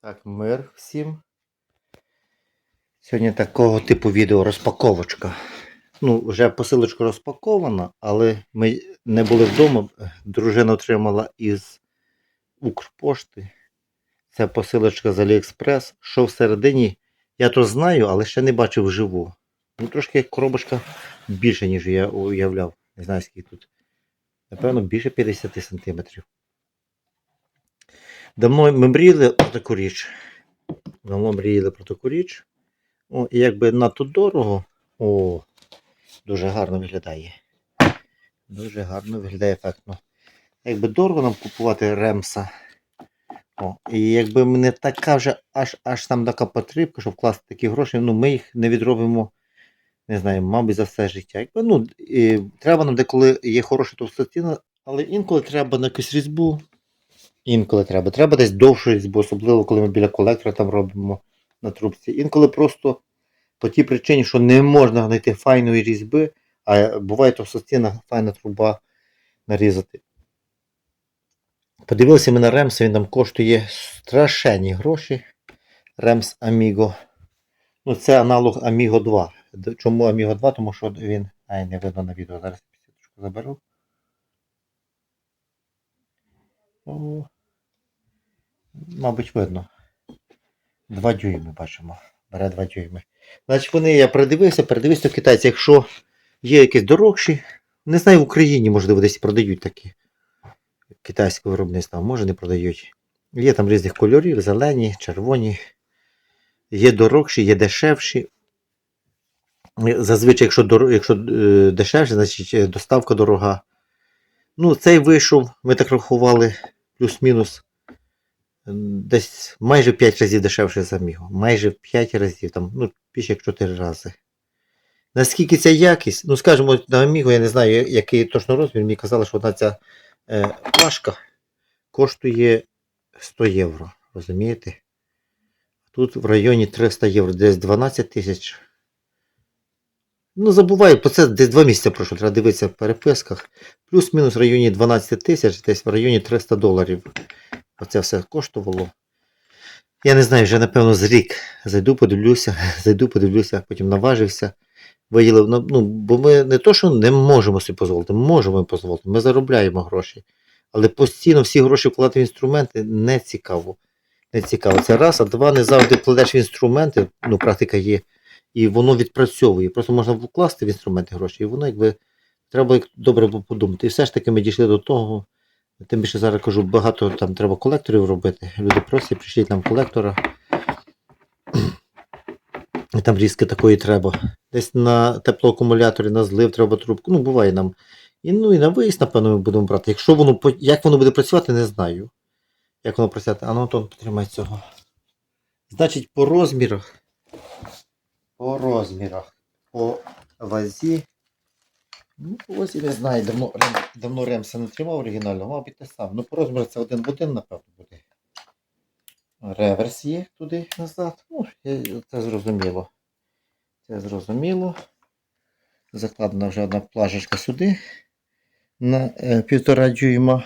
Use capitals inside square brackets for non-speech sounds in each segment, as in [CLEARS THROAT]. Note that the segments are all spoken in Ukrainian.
Так, мир всім. Сьогодні такого типу відео розпаковочка. Ну, вже посилочка розпакована, але ми не були вдома. Дружина отримала із Укрпошти. Це посилочка з Аліекспрес. Що всередині, я то знаю, але ще не бачив вживу. Ну, трошки коробочка більше, ніж я уявляв. Не знаю, скільки тут. Напевно, більше 50 сантиметрів. Давно ми мріяли про таку річ. Давно мріяли про таку річ. О, і якби надто дорого. О, дуже гарно виглядає. Дуже гарно виглядає ефектно. Якби дорого нам купувати ремса. О, і якби не така вже аж аж там така потрібка, щоб вкласти такі гроші, ну ми їх не відробимо, не знаю, мабуть, за все життя. Якби, ну, і, треба нам деколи є хороша товстотіна, але інколи треба на якусь різьбу. Інколи треба. Треба десь довшу різьбу, особливо коли ми біля колектора там робимо на трубці. Інколи просто по тій причині, що не можна знайти файної різьби, а буває товстостінна файна труба нарізати. Подивилися ми на Ремс, він там коштує страшенні гроші. Ремс Amigo. Ну, це аналог Amigo 2. Чому Amigo 2? Тому що він. Ай, не видно на відео. Зараз підсвіточку заберу. О, мабуть, видно. 2 дюйми бачимо. Бере 2 дюйми. Значить, вони, я передивився, передивився китайці, якщо є якісь дорогші, не знаю, в Україні, можливо, десь продають такі китайське виробництво, може не продають. Є там різних кольорів, зелені, червоні. Є дорогші, є дешевші. Зазвичай, якщо, дор... якщо е, дешевше, значить е, доставка дорога. Ну, цей вийшов, ми так рахували, плюс-мінус. Десь майже 5 разів дешевше за Amigo. Майже 5 разів, там, ну, більше як 4 рази. Наскільки ця якість, ну скажімо, на Amigo, я не знаю, який точно розмір, мені казали, що одна ця е, плашка коштує 100 євро. Розумієте? Тут в районі 300 євро, десь 12 тисяч. Ну, забуваю, по це десь 2 місяці пройшло, треба дивитися в переписках. Плюс-мінус в районі 12 тисяч, десь в районі 300 доларів. Оце все коштувало. Я не знаю, вже напевно з рік. Зайду, подивлюся, [LAUGHS] зайду, подивлюся, потім наважився. Виділив, ну, ну, бо ми не то, що не можемо собі дозволити, можемо дозволити, ми заробляємо гроші. Але постійно всі гроші вкладати в інструменти не цікаво. Не цікаво. Це раз, а два, не завжди вкладеш в інструменти, ну, практика є, і воно відпрацьовує. Просто можна вкласти в інструменти гроші, і воно якби треба добре подумати. І все ж таки ми дійшли до того. Тим більше зараз кажу, багато там треба колекторів робити. Люди просять, прийшліть нам колектора. [CLEARS THROAT] І там різки такої треба. Десь на теплоакумуляторі, на злив треба трубку. Ну, буває нам. І, ну і на виїзд, напевно, ми будемо брати. Якщо воно як воно буде працювати, не знаю. Як воно працювати. А ну Антон, потримай цього. Значить, по розмірах. По розмірах. По вазі. Ну, по вазі не знаю, давно, Рем, давно Ремса не тримав оригінально, мабуть, те саме. Ну, по розмірах це один в напевно, буде. Реверс є туди назад. Ну, це зрозуміло. Це зрозуміло. Закладена вже одна плажечка сюди на е, півтора дюйма.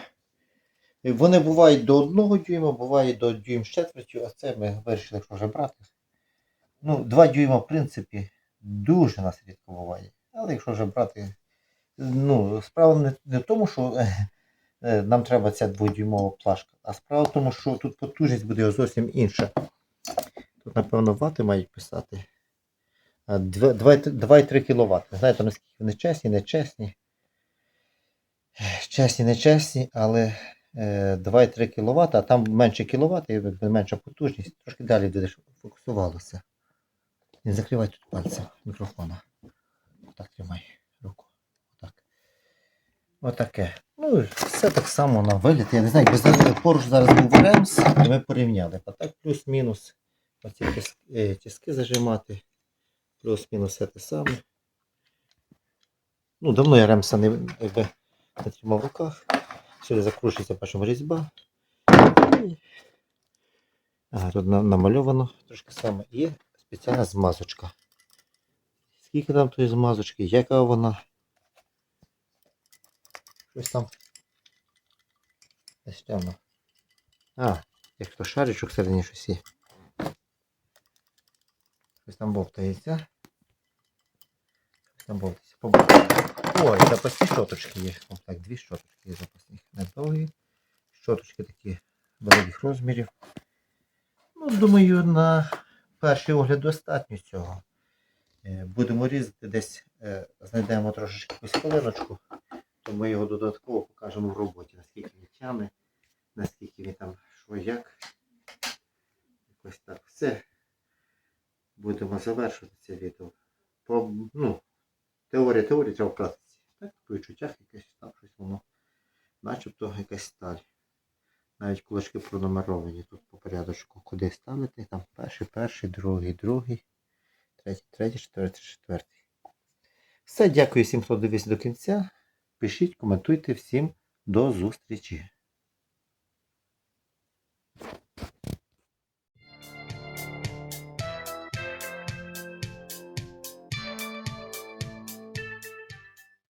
Вони бувають до одного дюйма, бувають до дюйм з четвертю, а це ми вирішили, якщо вже брати. Ну, 2 дюйма, в принципі, дуже нас рідко буває. Але якщо вже брати, ну, справа не, не в тому, що е, е, нам треба ця дводюймова плашка, а справа в тому, що тут потужність буде зовсім інша. Тут, напевно, вати мають писати. 2-3 кВт. Не знаю, наскільки вони чесні, нечесні. Чесні, нечесні, але е, 2-3 кВт, а там менше кВт, і менша потужність. Трошки далі буде, щоб фокусувалося. Не закривай тут пальцем мікрофона. Так тримай. Отаке. Ну, все так само на вигляд. Я не знаю, якби зараз- поруч зараз був ремс, і ми порівняли. А так плюс-мінус. Оці тиски, е, тиски зажимати. Плюс-мінус все те саме. Ну, давно я ремса не, якби, не тримав в руках. Сюди закручується бачимо різьба. Ага, тут намальовано трошки саме. І спеціальна змазочка. Скільки там тої змазочки, яка вона? Щось там. Десь темно. А, Як то шаричок всередині щось є. Щось там бовтається. Щось там бовтається. Ой, запасні щоточки є. О, так, дві щоточки є запасних. Недовгі. Щоточки такі великих розмірів. Ну, думаю, на перший огляд достатньо цього. Е, Будемо різати десь, е, знайдемо трошечки якусь хвилиночку, то ми його додатково покажемо в роботі, наскільки він тягне, наскільки він там що як. Якось так. Все. Будемо завершувати це відео. По, ну, теорія теорії треба в практиці. Так, по відчуттях якесь там щось воно. Начебто якась сталь. Навіть кулачки пронумеровані тут по порядочку. Куди ставити? Там перший, перший, другий, другий, третій, третій, четвертий, четвертий. Все, дякую всім, хто дивився до кінця. Пишіть, коментуйте. Всім до зустрічі.